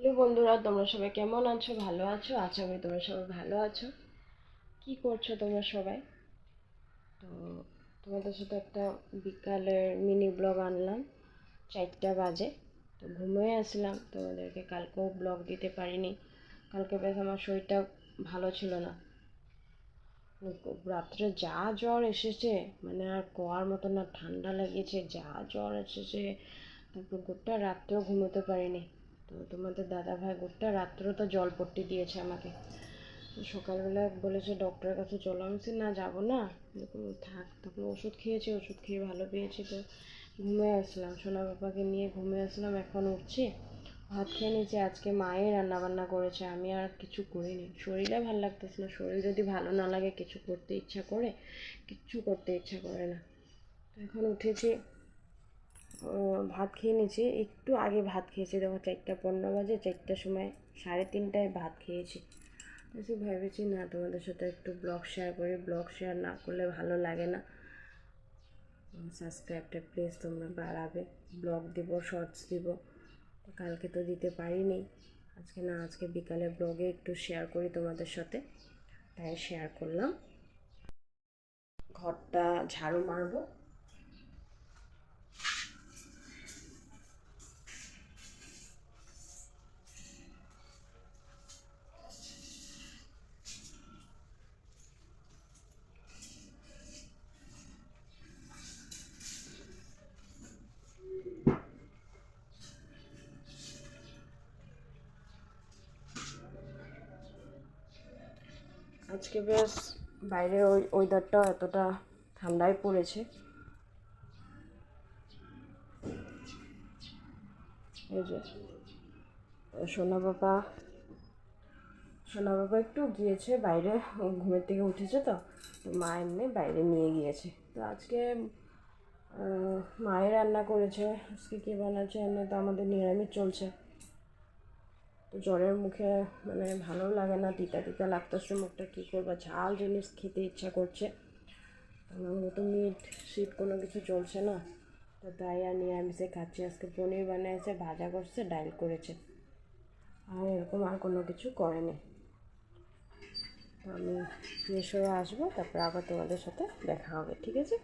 Hello বন্ধুরা, তোমরা সবাই কেমন আছো? ভালো আছো? আশা করি তোমরা সবাই ভালো আছো। কি করছ তোমরা সবাই? তো তোমাদের সাথে একটা বিকালের মিনি ব্লগ আনলাম, চারটা বাজে। তো ঘুমিয়ে আসলাম, তোমাদেরকে কালকেও ব্লগ দিতে পারিনি। কালকে বেশ আমার শরীরটা ভালো ছিল না। রাত্রে যা জ্বর এসেছে মানে আর কোয়ার মতো না ঠান্ডা লেগেছে, যা জ্বর এসেছে, তারপর গোটা রাত্রেও ঘুমোতে পারিনি। তো তোমাদের দাদা ভাই গোটা রাত্রেও তো জল পট্টি দিয়েছে আমাকে। সকালবেলা বলেছে ডক্টরের কাছে, চলো আমি না, যাব না। থাক, তারপর ওষুধ খেয়েছি, ওষুধ খেয়ে ভালো পেয়েছি তো। ঘুমিয়ে আসলাম, সোনা বাবাকে নিয়ে ঘুমিয়ে আসলাম, এখন উঠছি। ভাত খেয়ে নিয়েছি, আজকে মায়ে রান্না বান্না করেছে, আমি আর কিছু করিনি। শরীরে ভালো লাগতেছে না, শরীর যদি ভালো না লাগে, কিছু করতে ইচ্ছা করে, কিচ্ছু করতে ইচ্ছা করে না। এখন উঠেছি ভাত খেয়ে নিয়েছি। একটু আগে ভাত খেয়েছি। দেখো চারটা পনেরো বাজে, চারটার সময় সাড়ে তিনটায় ভাত খেয়েছি। তো ভেবেছি, না, তোমাদের সাথে একটু ব্লগ শেয়ার করি। ব্লগ শেয়ার না করলে ভালো লাগে না। সাবস্ক্রাইবটা প্লিজ তোমরা বাড়াবে। ব্লগ দিব শর্টস দিব। কালকে তো দিতে পারিনি। আজকে না, আজকে বিকালে ব্লগে একটু শেয়ার করি তোমাদের সাথে। তাই শেয়ার করলাম। ঘরটা ঝাড়ু মারবো। আজকে বেশ বাইরের ওই ওয়েদারটা এতটা ঠান্ডায় পড়েছে। এই যে, সোনা বাবা সোনা বাবা একটু গিয়েছে বাইরে ঘুমের থেকে উঠেছে তো তো মা এমনি বাইরে নিয়ে গিয়েছে। তো আজকে মায়ের রান্না করেছে, আজকে কী বানাচ্ছে এমনি তো আমাদের নিরামিষ চলছে। তো জ্বরের মুখে মানে ভালো লাগে না, তিতা তিতা লাগতেছে মুখটা, কী করব? ঝাল জিনিস খেতে ইচ্ছা করছে। আমার মতো মিট শীত কোনো কিছু চলছে না। তো তাই আর নিরামিষে খাচ্ছি। আজকে পনির বানিয়েছে, ভাজা করছে ডাল করেছে। আর এরকম আর কোনো কিছু করেনি। তো আমি ফ্রেশ হয়ে আসব, তারপর আবার তোমাদের সাথে দেখা হবে, ঠিক আছে?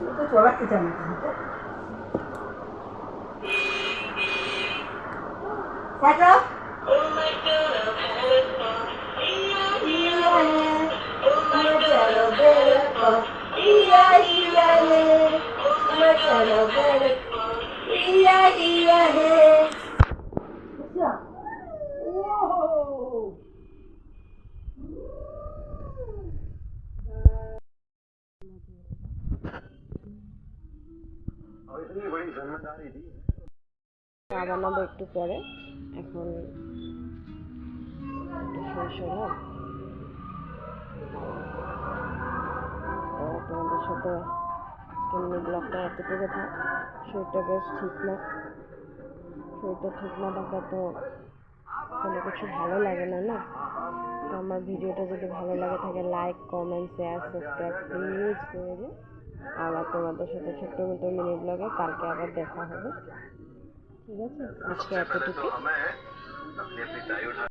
이것도 졸라크잖아 가자 이야이야해 그쵸? 우와 চা বানাবো একটু পরে। এখন শৈশব তোমাদের সাথে আজকে মিনি ব্লগটা এতটুকু থাক শরীরটা বেশ ঠিক না। শরীরটা ঠিক না থাকা তো কোনো কিছু ভালো লাগে না না? তো আমার ভিডিওটা যদি ভালো লাগে থাকে like comment share subscribe please করে দিও। আবার তোমাদের সাথে ছোট্ট মতো মিনি ব্লগে কালকে আবার দেখা হবে। ঠিক আছে? আজকে এতটুকু